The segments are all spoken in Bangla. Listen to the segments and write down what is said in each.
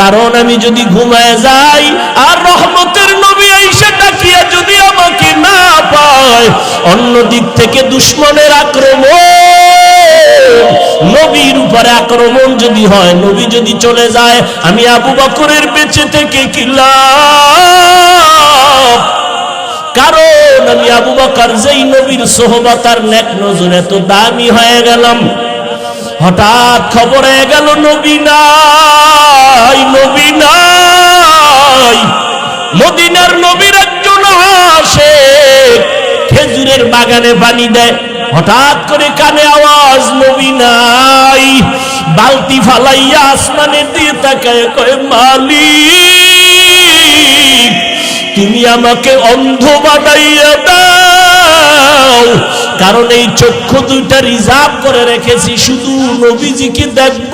কারণ আমি যদি ঘুমায় যাই আর রহমতের নবী আইসা ডাকিয়া যদি আমাকে না পায়, অন্য দিক থেকে দুশ্মনের আক্রমণ, নবীর উপরে আক্রমণ যদি হয়, নবী যদি চলে যায়, আমি আবু বকরের বেঁচে থেকে কিলাম কারণ আমি আবু বকর যেই নবীর সোহবতার নেক নজর এত দামি হয়ে গেলাম। হঠাৎ খবর হয়ে গেল, নবী নাই, নবী নাই। মদিনার নবীর একজন আসে, খেজুরের বাগানে পানি দেয়। হঠাৎ করে কানে আওয়াজ, নবী নাই। বালতি ফালাইয়া আসমানের দিয়ে তাকায়, কয়, মালিক, তুমি আমাকে অন্ধ বানাইয়া দাও। কারণ এই চক্ষু দুইটা রিজার্ভ করে রেখেছি, শুধু নবীজিকে দেখব।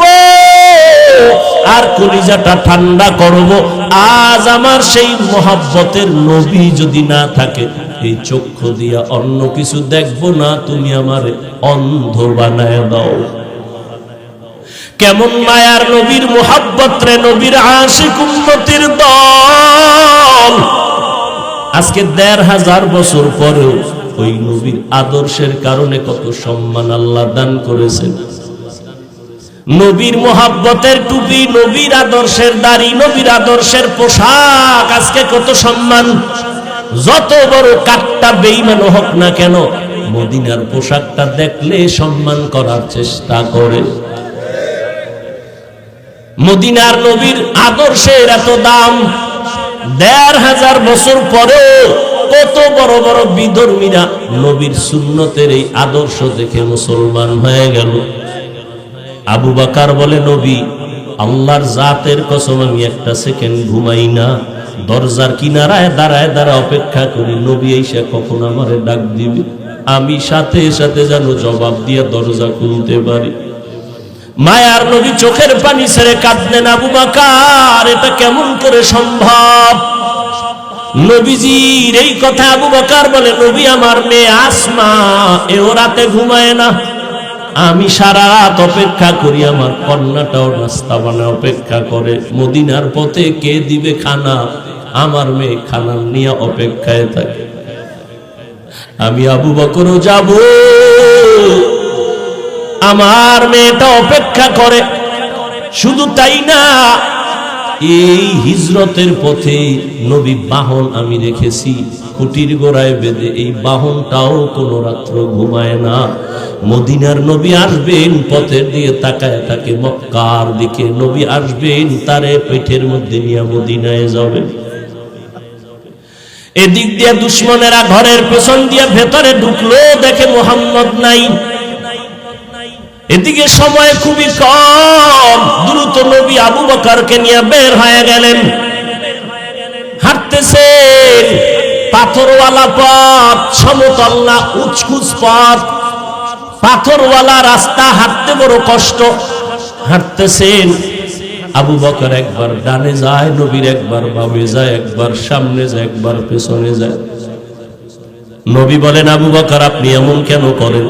আর কলিজাটা ঠান্ডা করব। আজ আমার সেই মোহাব্বতের নবী যদি না থাকে, এই চক্ষু দিয়া অন্য কিছু দেখব না, তুমি আমার অন্ধ বানায় দাও। কেমন মায়ার নবীর মোহাব্বত রে নবীর আশিক উন্নতির দল। আজকে দেড় হাজার বছর পরেও ওই নবীর আদর্শের কারণে কত সম্মান আল্লাহ দান করেছেন। নবীর মোহাব্বতের টুপি, নবীর আদর্শের দাড়ি, নবীর আদর্শের পোশাক, আজকে কত সম্মান। যত বড় কাঠটা বেইমান হোক না কেন, মদিনার পোশাকটা দেখলে সম্মান করার চেষ্টা করে। মদিনার নবীর আদর্শের এত দাম, দেড় হাজার বছর পরেও কত বড় বড় বিধর্মীরা নবীর সুন্নতের এই আদর্শ দেখে মুসলমান হয়ে গেল। আবু বাকার বলে, নবী, আল্লাহর জাতের কসম আমি একটা সেকেন্ড ঘুমাই না। দরজার কিনারায় দাঁড়ায় দাঁড়া অপেক্ষা করি। নবী এসে কখন আমারে ডাক দিবে? আমি সাথে সাথে যেন জবাব দিয়ে দরজা খুলতে পারি। মায়ার নবী চোখের পানি ছেড়ে কাঁদলেন, আবু বাকার, এটা কেমন করে সম্ভব? নবীজির এই কথা আবু বাকার বলে, নবী, আমার মেয়ে আসমা, এও রাতে ঘুমায় না। আমি সারা রাত অপেক্ষা করি, আমার কন্যাটাও নাস্তা বানায়, অপেক্ষা করে। মদিনার পথে কে দিবে খানা? আমার মেয়ে খানা নিয়ে অপেক্ষায় থাকে। আমি আবু বকরও যাব। আমার মেয়েটা অপেক্ষা করে। শুধু তাই না, এই হিজরতের পথে নবী বাহন আমি রেখেছি। খুঁটির গোড়ায় বেঁধে এই বাহনটাও কোনো রাত্র ঘুমায় না। মদিনার নবী আসবেন, পথের দিয়ে তাকায় তাকে মক্কার দিকে নবী আসবেন, তারে পেটের মধ্যে নিয়ে মদিনায় যাবেন। এদিক দিয়ে দুশ্মনেরা ঘরের পেছন দিয়ে ভেতরে ঢুকলো, দেখে মোহাম্মদ নাই। এদিকে সময় খুবই কম, দ্রুত নবী আবু বকারকে নিয়ে বের হয়ে গেলেন। হাঁটতেছেন। পাথরওয়ালা পথ সমতল না উচকুচ পথ। পাথরওয়ালা রাস্তা, হাঁটতে বড় কষ্ট। হাঁটতেছেন। আবু বকর একবার ডানে যায়, নবীর একবার বামে যায়, একবার সামনে যায়, একবার পেছনে যায়। নবী বলেন, আবু বকর, আপনি এমন কেন করেন?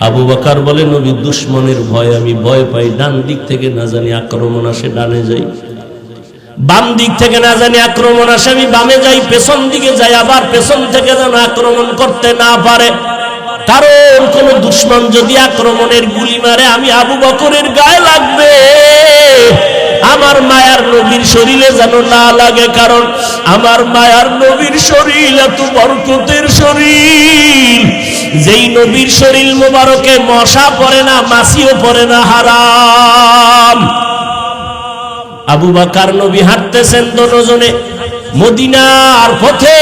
আবু বকর বলে, নবী, দুশ্মনের ভয়, আমি ভয় পাই। ডান দিক থেকে না জানি আক্রমণ আসে, ডানে যাই। বাম দিক থেকে না জানি আক্রমণ আসে, আমি বামে যাই, পেছন দিকে যাই, আবার পেছন থেকে যেন আক্রমণ করতে না পারে। কারণ কোন দুশ্মন যদি আক্রমণের গুলি মারে, আমি আবু বকরের গায়ে লাগবে। আমার মায়ার নবীর শরীরে যেন না লাগে, কারণ আমার মায়ার নবীর শরীর, এত বরকতের শরীর। যেই নবীর শরীর মোবারকে মশা পড়ে না মাসিও পড়ে না, হারাম। আবু বাকার নবী হাঁটতেছেন দনজনে মদিনার পথে।